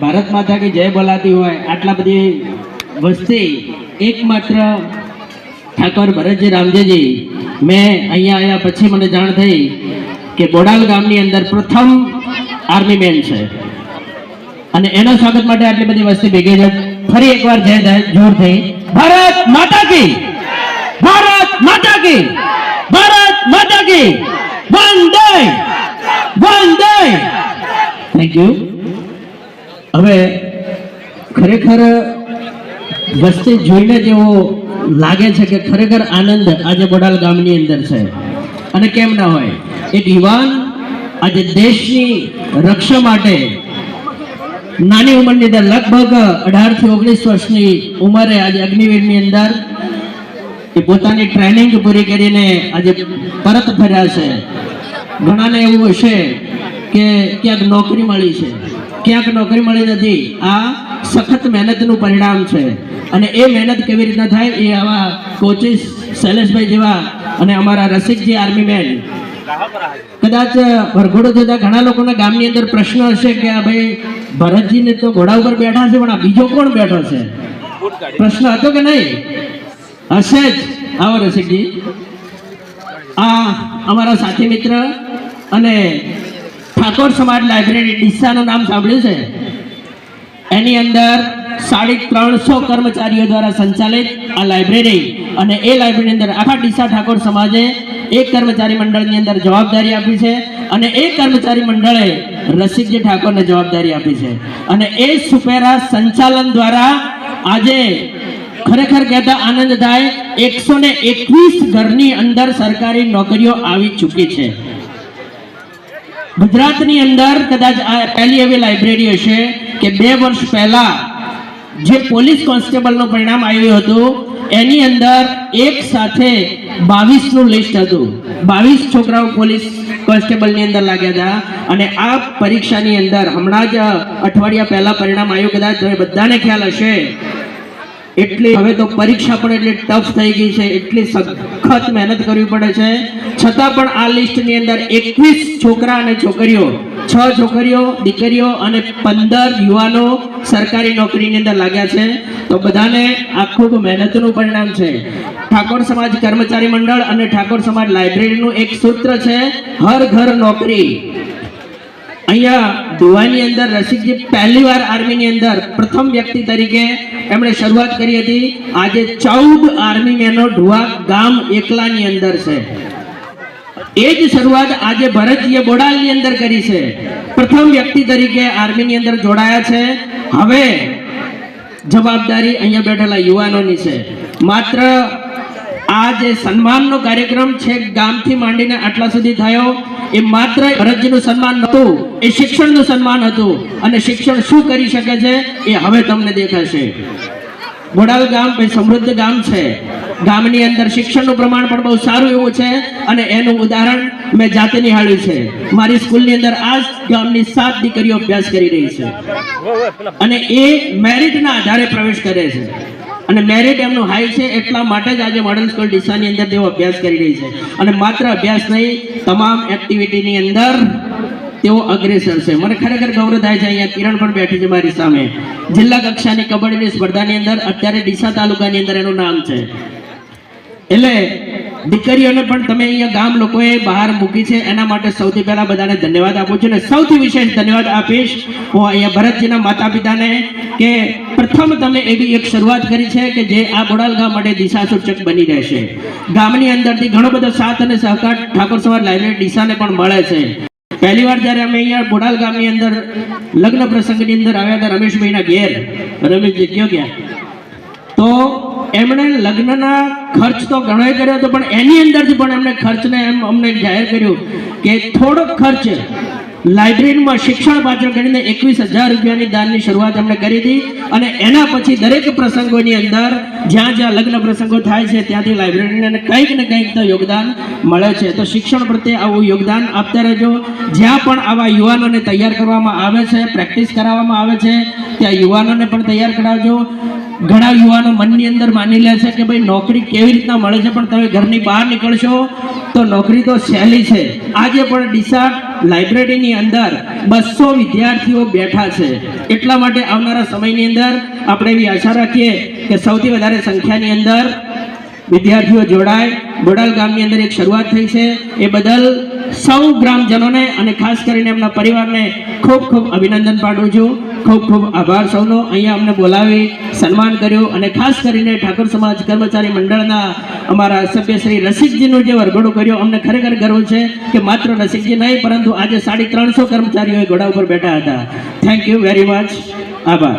ભારત માતા કે જય બોલાતી હોય, આટલા બધી વસ્તી એકમાત્ર ઠાકોર ભરતજી રામજીજી. મેં અહીંયા આવ્યા પછી મને જાણ થઈ કે બોડાલ ગામની અંદર પ્રથમ આર્મી મેન છે. અને એના સ્વાગત માટે આટલી બધી વસ્તી ભેગી છે. ફરી એકવાર જય જોર થઈ ભારત માતા કી! ભારત માતા કી! ભારત માતા કી! વંદે! વંદે! થેન્ક યુ હવે ખરેખર વસ્તી જોઈને જેવો લાગે છે કે ખરેખર આનંદ આજે બોડાલ ગામની અંદર છે. અને કેમ ના હોય? એક યુવાન આજે દેશની રક્ષા માટે નાની ઉંમરની અંદર લગભગ અઢારથી ઓગણીસ વર્ષની ઉંમરે આજે અગ્નિવીરની અંદર એ પોતાની ટ્રેનિંગ પૂરી કરીને આજે પરત ફર્યા છે. ઘણાને એવું હશે કે ક્યાંક નોકરી મળી છે. ક્યાંક નોકરી મળી નથી. આ સખત મહેનતનું પરિણામ છે. અને એ મહેનત કેવી રીતના થાય એ આવા કોચિસ શૈલેષભાઈ જેવા અને અમારા રસિકજી આર્મી મેન. કદાચ વરઘોડો થતા ઘણા લોકોના ગામની અંદર પ્રશ્ન હશે કે આ ભાઈ ભરતજીને તો ઘોડા ઉપર બેઠા છે, પણ આ બીજો કોણ બેઠો છે? પ્રશ્ન હતો કે નહીં? હશે જ. આવો રસિકજી. આ અમારા સાથી મિત્ર અને ઠાકોર સમાજ લાઇબ્રેરી, ડીસાનું નામ સાંભળ્યું છે? એની અંદર સાડી ત્રણસો કર્મચારીઓ દ્વારા સંચાલિત આ લાઇબ્રેરી અને એ લાઇબ્રેરીની અંદર આખા ડીસા ઠાકોર સમાજે એક કર્મચારી મંડળની અંદર જવાબદારી આપી છે અને એ કર્મચારી મંડળે રસિકજી ઠાકોરને જવાબદારી આપી છે. અને એ સુપેરા સંચાલન દ્વારા આજે ખરેખર કહેતા આનંદ થાય, એકસો એકવીસ ઘરની અંદર સરકારી નોકરીઓ આવી ચૂકી છે. ગુજરાતની અંદર કદાચ આ પહેલી એવી લાઇબ્રેરી હશે કે બે વર્ષ પહેલા જે પોલીસ કોન્સ્ટેબલનું પરિણામ આવ્યું હતું, એની અંદર એક સાથે બાવીસનું લિસ્ટ હતું. બાવીસ છોકરાઓ પોલીસ કોન્સ્ટેબલની અંદર લાગ્યા હતા અને આ પરીક્ષાની અંદર હમણાં જ અઠવાડિયા પહેલાં પરિણામ આવ્યું, કદાચ તમે બધાને ખ્યાલ હશે. એટલી હવે તો પરીક્ષા પણ એટલી ટફ થઈ ગઈ છે, એટલી સખત મહેનત કરવી પડે છે. છતાં પણ આ લિસ્ટની અંદર એકવીસ છોકરા અને છોકરીઓ, છ છોકરીઓ, દીકરીઓ અને પંદર યુવાનો સરકારી નોકરીની અંદર લાગ્યા છે. તો બધાને આ ખૂબ મહેનતનું પરિણામ છે. ઠાકોર સમાજ કર્મચારી મંડળ અને ઠાકોર સમાજ લાઇબ્રેરીનું એક સૂત્ર છે, હર ઘર નોકરી. અહીંયા ધોવાની અંદર રસિકજી પહેલી વાર આર્મીની અંદર પ્રથમ વ્યક્તિ તરીકે એમણે શરૂઆત કરી હતી. આજે ચૌદ આર્મી મેનો ઢુવા ગામ એકલાની અંદર છે. એ જ શરૂઆત આજે ભરતજીએ બોડાલની અંદર કરી છે. પ્રથમ વ્યક્તિ તરીકે આર્મીની અંદર જોડાયા છે. હવે જવાબદારી અહીંયા બેઠેલા યુવાનોની છે. માત્ર આ જે સન્માનનો કાર્યક્રમ છે, ગામથી માંડીને આટલા સુધી થયો. એ માત્ર ભરતજીનું સન્માન નહોતું, એ શિક્ષણનું સન્માન હતું. અને શિક્ષણ શું કરી શકે છે, એ હવે તમને દેખાશે. બોડાલ ગામ ભાઈ સમૃદ્ધ ગામ છે. ગામની અંદર શિક્ષણનું પ્રમાણ પણ બહુ સારું એવું છે અને એનું ઉદાહરણ મેં જાતે નિહાળ્યું છે. મારી સ્કૂલની અંદર આ ગામની સાત દીકરીઓ અભ્યાસ કરી રહી છે. અને એ મેરિટના આધારે પ્રવેશ કરે છે. અને મેરિટ એમનું હાઈ છે એટલા માટે જ આજે મોડર્ન સ્કૂલ ડીસાની અંદર તેઓ અભ્યાસ કરી રહી છે. અને માત્ર અભ્યાસ નહીં, તમામ એક્ટિવિટીની અંદર તેઓ અગ્રેસર છે. મને ખરેખર ગૌરવ થાય છે, અહીંયા કિરણ પણ બેઠી છે મારી સામે. જિલ્લા કક્ષાની કબડ્ડીની સ્પર્ધાની અંદર અત્યારે ડીસા તાલુકાની અંદર એનું નામ છે. એટલે દીકરીઓને પણ તમે અહીંયા ગામ લોકોએ બહાર મૂકી છે. એના માટે સૌથી પહેલાં બધાને ધન્યવાદ આપું છું અને સૌથી વિશેષ ધન્યવાદ આપીશ હું અહીંયા ભરતજીના માતા પિતાને કે પ્રથમ તમે એવી એક શરૂઆત કરી છે કે જે આ બોડાલ ગામ માટે દિશા સૂચક બની રહેશે. ગામની અંદરથી ઘણો બધો સાથ અને સહકાર ઠાકોર સમાજ લાઇબ્રેરી ડીસાને પણ મળે છે. પહેલી વાર જ્યારે અમે અહીંયા બોડાલ ગામની અંદર લગ્ન પ્રસંગની અંદર આવ્યા હતા રમેશભાઈના ઘેર. રમેશજી, કયો ગયા? તો એમણે લગ્નના ખર્ચ તો ઘણો કર્યો હતો, પણ એની અંદરથી પણ એમણે ખર્ચને એમ અમને જાહેર કર્યું કે થોડોક ખર્ચ લાઇબ્રેરીમાં શિક્ષણ પાછળ કરીને એકવીસ હજાર રૂપિયાની દાનની શરૂઆત એમણે કરી હતી અને એના પછી દરેક પ્રસંગોની અંદર જ્યાં જ્યાં લગ્ન પ્રસંગો થાય છે, ત્યાંથી લાઇબ્રેરીને કંઈક ને કંઈક તો યોગદાન મળે છે. તો શિક્ષણ પ્રત્યે આવું યોગદાન આપતા રહેજો. જ્યાં પણ આવા યુવાનોને તૈયાર કરવામાં આવે છે, પ્રેક્ટિસ કરાવવામાં આવે છે, ત્યાં યુવાનોને પણ તૈયાર કરાવજો. ઘણા યુવાનો મનની અંદર માની લે છે કે ભાઈ નોકરી કેવી રીતના મળે છે, પણ તમે ઘરની બહાર નીકળશો તો નોકરી તો સહેલી છે. આજે પણ ડીસા લાઇબ્રેરીની અંદર બસો વિદ્યાર્થીઓ બેઠા છે. એટલા માટે આવનારા સમયની અંદર આપણે એવી આશા રાખીએ કે સૌથી વધારે સંખ્યાની અંદર વિદ્યાર્થીઓ જોડાય. બોડાલ ગામની અંદર એક શરૂઆત થઈ છે. એ બદલ સૌ ગ્રામજનોને અને ખાસ કરીને એમના પરિવારને ખૂબ ખૂબ અભિનંદન પાઠવું છું. ખૂબ ખૂબ આભાર સૌનો. અહીંયા અમને બોલાવી સન્માન કર્યું અને ખાસ કરીને ઠાકોર સમાજ કર્મચારી મંડળના અમારા સભ્ય શ્રી રસિકજીનો જે વરઘોડો કર્યો, અમને ખરેખર ગર્વ છે કે માત્ર રસિકજી નહીં, પરંતુ આજે સાડી ત્રણસો કર્મચારીઓ ઘોડા ઉપર બેઠા હતા. થેન્ક યુ વેરી મચ આભાર.